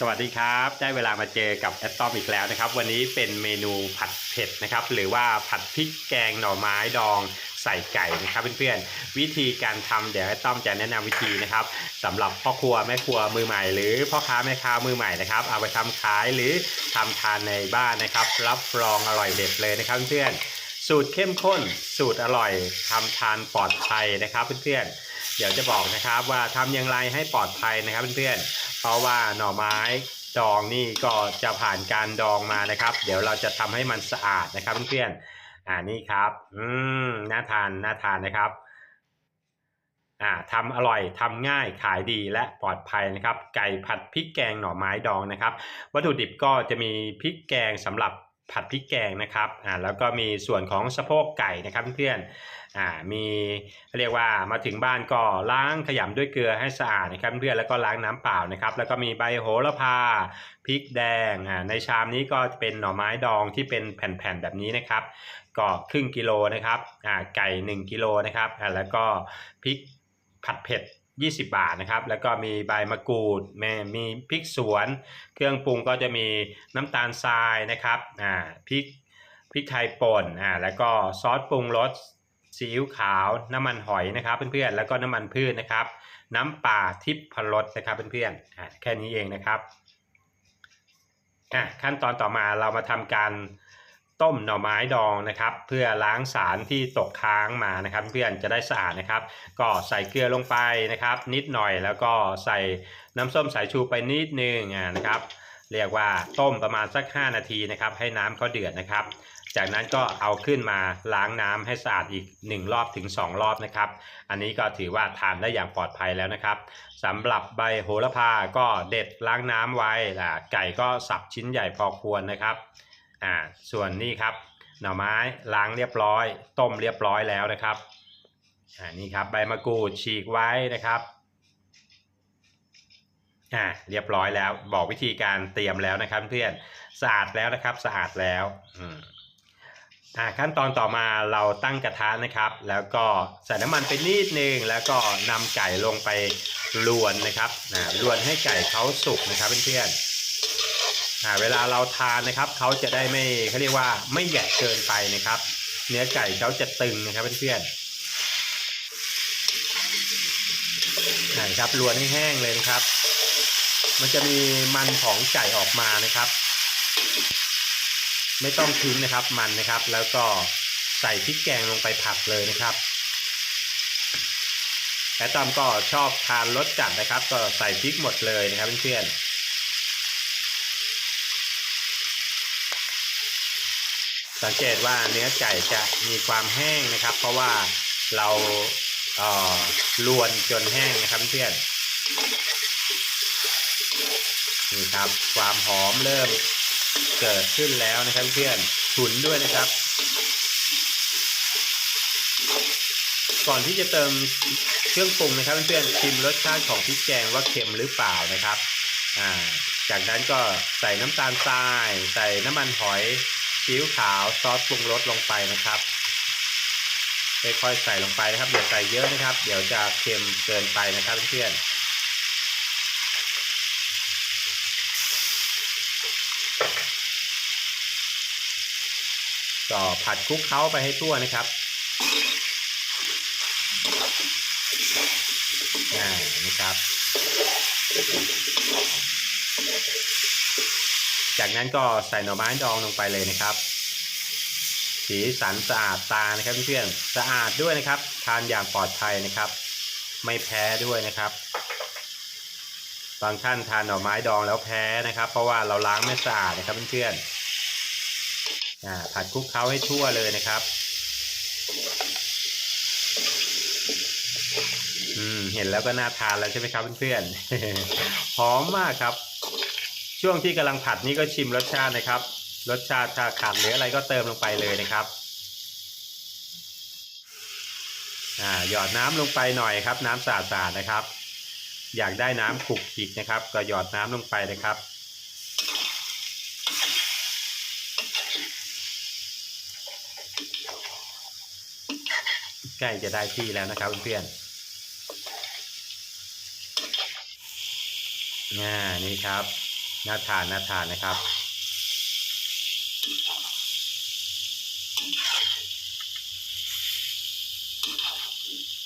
สวัสดีครับ ได้เวลามาเจอกับแอตตอมอีกแล้วนะครับ วันนี้เป็นเมนูผัดเผ็ดนะครับ หรือว่าผัดพริกแกงหน่อไม้ดองใส่ไก่นะครับเพื่อนๆวิธีการทำเดี๋ยวแอตตอมจะแนะนำวิธีนะครับสำหรับพ่อครัวแม่ครัวมือใหม่ หรือพ่อค้าแม่ค้ามือใหม่นะครับ เอาไปทำขายหรือทำทานในบ้านนะครับ รับรองอร่อยเด็ดเลยนะครับเพื่อนๆสูตรเข้มข้น สูตรอร่อยทำทานปลอดภัยนะครับเพื่อนๆเดี๋ยวจะบอกนะครับว่าทำอย่างไรให้ปลอดภัยนะครับเพื่อนๆ เพราะว่าหน่อไม้ดองนี่ก็จะผ่านการดองมานะครับ เดี๋ยวเราจะทำให้มันสะอาดนะครับเพื่อนๆอ่านี่ครับ อืมน่าทานน่าทานนะครับอ่าทำอร่อยทำง่ายขายดีและปลอดภัยนะครับ ไก่ผัดพริกแกงหน่อไม้ดองนะครับ วัตถุดิบก็จะมีพริกแกงสำหรับ ผัดพริกแกงนะครับอ่าแล้วก็มีส่วนของสะโพกไก่นะครับเพื่อนอ่ามีเรียกว่ามาถึงบ้านก็ล้างขยำด้วยเกลือให้สะอาดนะครับเพื่อนแล้วก็ล้างน้ำเปล่านะครับ แล้วก็มีใบโหระพาพริกแดงอ่าในชามนี้ก็เป็นหน่อไม้ดองที่เป็นแผ่นๆแบบนี้นะครับ ก็ครึ่งกิโลนะครับอ่าไก่ 1กิโลนะครับอ่าแล้วก็พริกผัดเผ็ด 20 บาทนะครับ แล้วก็มีใบมะกรูดแม่มีพริกสวน เครื่องปรุงก็จะมีน้ำตาลทรายนะครับอ่าพริกพริกไทยป่นอ่าแล้วก็ซอสปรุงรสซีอิ๊วขาวน้ำมันหอยนะครับเพื่อนๆแล้วก็น้ำมันพืชนะครับ น้ำป่าทิพย์พรสนะครับเพื่อนๆอ่าแค่นี้เองนะครับอะขั้นตอนต่อมาเรามาทำการ ต้มหน่อไม้ดองนะครับ เพื่อล้างสารที่ตกค้างมานะครับ เพื่อนจะได้สะอาดนะครับ ก็ใส่เกลือลงไปนะครับ นิดหน่อยแล้วก็ใส่น้ำส้มสายชูไปนิดนึงอ่านะครับ เรียกว่าต้มประมาณสัก 5 นาทีนะครับ ให้น้ำเขาเดือดนะครับ จากนั้นก็เอาขึ้นมาล้างน้ำให้สะอาดอีก 1 รอบถึง 2 รอบนะครับ อันนี้ก็ถือว่าทานได้อย่างปลอดภัยแล้วนะครับสำหรับใบโหระพาก็เด็ดล้างน้ำไว้อ่าไก่ก็สับชิ้นใหญ่พอควรนะครับ อ่าส่วนนี้ครับ หน่อไม้ล้างเรียบร้อย ต้มเรียบร้อยแล้วนะครับอ่านี่ครับใบมะกรูดฉีกไว้นะครับอ่าเรียบร้อยแล้วบอกวิธีการเตรียมแล้วนะครับเพื่อนสะอาดแล้วนะครับสะอาดแล้วอืมอ่าขั้นตอนต่อมาเราตั้งกระทะนะครับ แล้วก็ใส่น้ำมันไปนิดนึงแล้วก็นำไก่ลงไปลวนนะครับอ่าลวนให้ไก่เขาสุกนะครับเพื่อนๆ เวลาเราทานนะครับเขาจะได้ไม่เขาเรียกว่าไม่แหยะเกินไปนะครับ เนื้อไก่เขาจะตึงนะครับเพื่อนๆใช่ครับลวนให้แห้งเลยนะครับ มันจะมีมันของไก่ออกมานะครับ ไม่ต้องทิ้งนะครับมันนะครับ แล้วก็ใส่พริกแกงลงไปผัดเลยนะครับและตอมก็ชอบทานรสจัดนะครับ ก็ใส่พริกหมดเลยนะครับเพื่อนๆ สังเกตว่าเนื้อไก่จะมีความแห้งนะครับ เพราะว่าเราเอ่อลวนจนแห้งนะครับเพื่อนนี่ครับความหอมเริ่มเกิดขึ้นแล้วนะครับเพื่อนฉุนด้วยนะครับ ก่อนที่จะเติมเครื่องปรุงนะครับเพื่อนๆชิมรสชาติของพริกแกงว่าเค็มหรือเปล่านะครับ อ่า จากนั้นก็ใส่น้ำตาลทราย ใส่น้ำมันหอย ซีอิ๊วขาวซอสปรุงรสลงไปนะครับค่อยๆใส่ลงไปนะครับอย่าใส่เยอะนะครับ เดี๋ยวจะเค็มเกินไปนะครับเพื่อนๆก็ผัดคลุกเคล้าไปให้ทั่วนะครับอ่นะครับ จากนั้นก็ใส่หน่อไม้ดองลงไปเลยนะครับ สีสันสะอาดตานะครับเพื่อนๆสะอาดด้วยนะครับ ทานอย่างปลอดภัยนะครับ ไม่แพ้ด้วยนะครับ บางท่านทานหน่อไม้ดองแล้วแพ้นะครับ เพราะว่าเราล้างไม่สะอาดนะครับเพื่อนๆอ่าผัดคลุกเคล้าให้ทั่วเลยนะครับอืมเห็นแล้วก็น่าทานแล้วใช่ไหมครับเพื่อนๆหอมมากครับ ช่วงที่กำลังผัดนี่ก็ชิมรสชาตินะครับ รสชาติถ้าขาดหลืออะไรก็เติมลงไปเลยนะครับอ่าหยอดน้ำลงไปหน่อยครับ น้ำสะอาดๆนะครับ อยากได้น้ำขลุกขิกนะครับ ก็หยอดน้ำลงไปนะครับใกล้จะได้ที่แล้วนะครับเพื่อนๆนี่ครับ น่าทานน่าทานนะครับ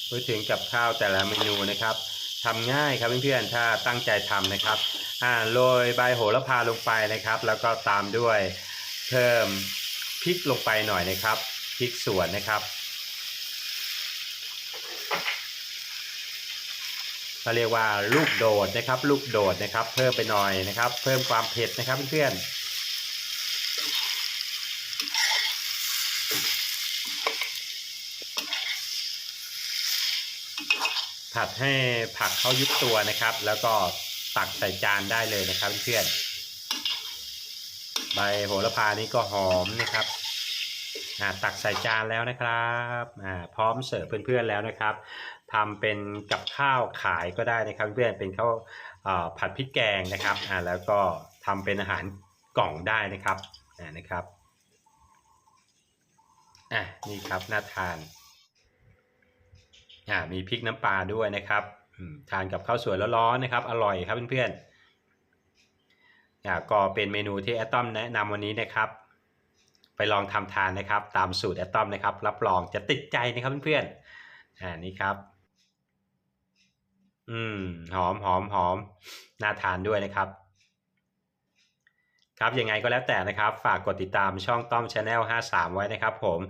พูดถึงกับข้าวแต่ละเมนูนะครับทำง่ายครับเพื่อนๆ ถ้าตั้งใจทำนะครับ อ่าโรยใบโหระพาลงไปนะครับ แล้วก็ตามด้วยเพิ่มพริกลงไปหน่อยนะครับพริกสวนนะครับ เขาเรียกว่าลูกโดดนะครับ ลูกโดดนะครับ เพิ่มไปหน่อยนะครับ เพิ่มความเผ็ดนะครับเพื่อนๆผัดให้ผักเขายุบตัวนะครับ แล้วก็ตักใส่จานได้เลยนะครับเพื่อนๆใบโหระพานี่ก็หอมนะครับอ่าตักใส่จานแล้วนะครับอ่าพร้อมเสิร์ฟเพื่อนๆแล้วนะครับ ทำเป็นกับข้าวขายก็ได้นะครับเพื่อนเป็นข้าวผัดพริกแกงนะครับอ่าแล้วก็ทำเป็นอาหารกล่องได้นะครับอ่านะครับอะนี่ครับน่าทานอ่ามีพริกน้ำปลาด้วยนะครับอืมทานกับข้าวสวยร้อนๆนะครับ อร่อยครับเพื่อนๆอ่าก็เป็นเมนูที่แอตตอมแนะนำวันนี้นะครับ ไปลองทำทานนะครับ ตามสูตรแอตตอมนะครับ รับรองจะติดใจนะครับเพื่อนๆอ่านี่ครับ อืม หอมหอมหอมน่าทานด้วยนะครับ ครับยังไงก็แล้วแต่นะครับ ฝากกดติดตามช่องต้อมชาแนล53 ไว้นะครับ ผม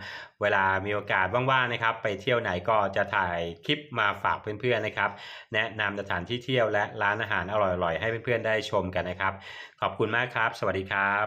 เวลามีโอกาสว่างๆนะครับ ไปเที่ยวไหนก็จะถ่ายคลิปมาฝากเพื่อนๆนะครับ แนะนำสถานที่เที่ยวและร้านอาหารอร่อยๆให้เพื่อนๆได้ชมกันนะครับ ขอบคุณมากครับ สวัสดีครับ